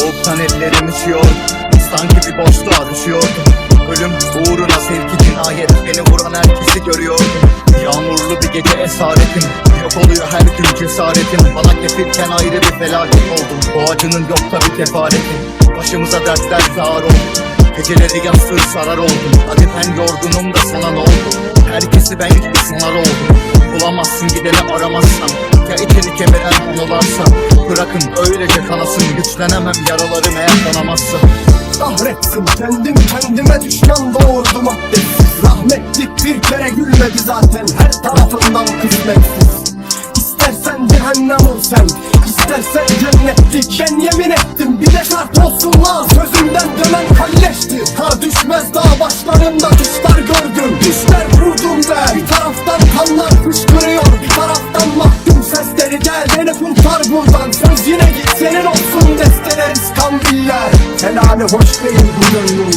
Soğuktan ellerim üşüyor. Sanki bir boşluğa düşüyordum Ölüm uğruna sevgi cinayet. Beni vuran herkesi görüyordum Yağmurlu bir gece esaretim. Yok oluyor her gün cesaretim. Bana kefilken ayrı bir felaket oldum. Bu acının yok tabi kefareti Başımıza dertler zar oldu. Geceleri yastığı sarar oldum Hadi ben yorgunum da sana ne oldu? Herkesi ben gibi sınar oldum. Bulamazsın gideni aramazsan Ya içini kemiren anılarsa Bırakın. Öylece kanasın Güçlenemem yaralarım eğer kanamazsa Kahretsin kendim kendime düşman doğurdum abdestsiz. Rahmetlik bir kere gülmedi zaten her tarafından kısmetsiz. İstersen cehennem ol sen istersen cennetlik Ben yemin ettim. Bir de şart olsun lan Sözümden dönen kalleşti Kar düşmez dağ başlarında düşler kurtar buradan söz yine git. Senin olsun desteler iskambiller Helali hoş değil bu gönlüm.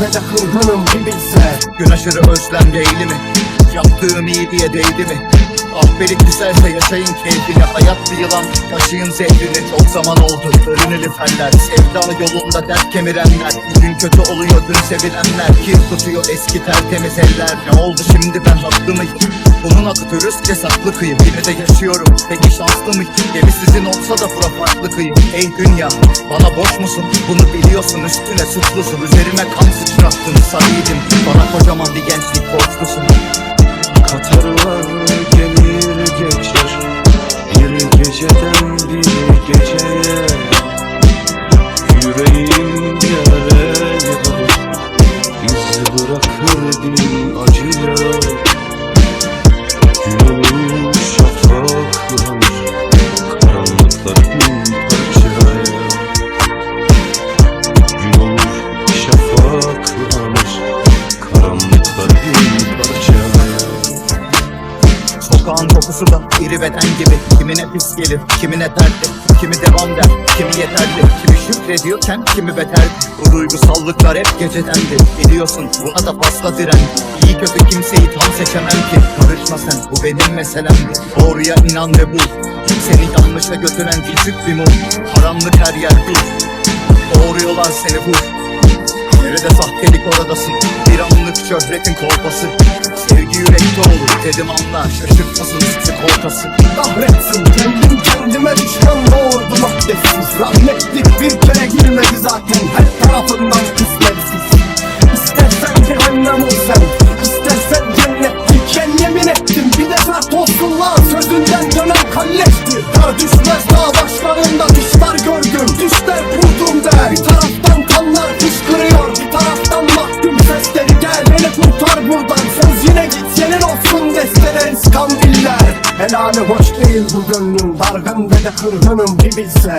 Ve de kırgınım bir bilse. Gün aşırı özlem değil mi? Yaptığım iyi diye değdi mi? Ahbelik güzelse yaşayın keyfini Hayat bir yılan taşıyın zehrini. Çok zaman oldu ölün eliferler Sevda yolunda dert kemirenler. Bugün kötü oluyor dün sevilenler. Kir tutuyor eski tertemiz eller. Ne oldu şimdi ben haklı mıyım? Bunun adı dürüstçe saklı kıyım. Yine de yaşıyorum. Peki şanslı mıyım? Gemi sizin olsa da bura farklı kıyım. Ey dünya bana boş musun? Bunu biliyorsun üstüne suçlusun. Üzerime kan sıçrattın sarıydım Bana kocaman bir gençlik borçlusun. Katarlar gelir geçer. Bir geceden bir geceye. Yüreğim yara İz bırakır bin acıya Sokağın kokusu da iri beden gibi. Kimine pis gelir, kimine dertli. Kimi devam der, kimi yeterli. Kimi şükrediyorken kimi beter. Bu duygusallıklar hep gecedendi Biliyorsun buna da fazla diren. İyi kötü kimseyi tam seçemem ki. Karışma sen bu benim meselemdi Doğruya inan ve bul. Seni yanlışa götüren küçük bir mum. Karanlık her yer dur Doğruyorlar seni vur Nerede sahtelik oradasın? Bir anlık şöhretin kolpası yürekte olur dedim anla Şaşırtmasın sık ortası. Kahretsin kendim kendime düşman doğurdum abdestsiz Rahmetlik bir kere gülmedi zaten her tarafından kısmetsiz İstersen cehennem ol sen istersen cennetlik Ben yemin ettim. Bir de şart olsun lan Sözünden dönen kalleşti Kar düşmez Helali hoş değil bu gönlüm Dargın ve de kırgınım bir bilse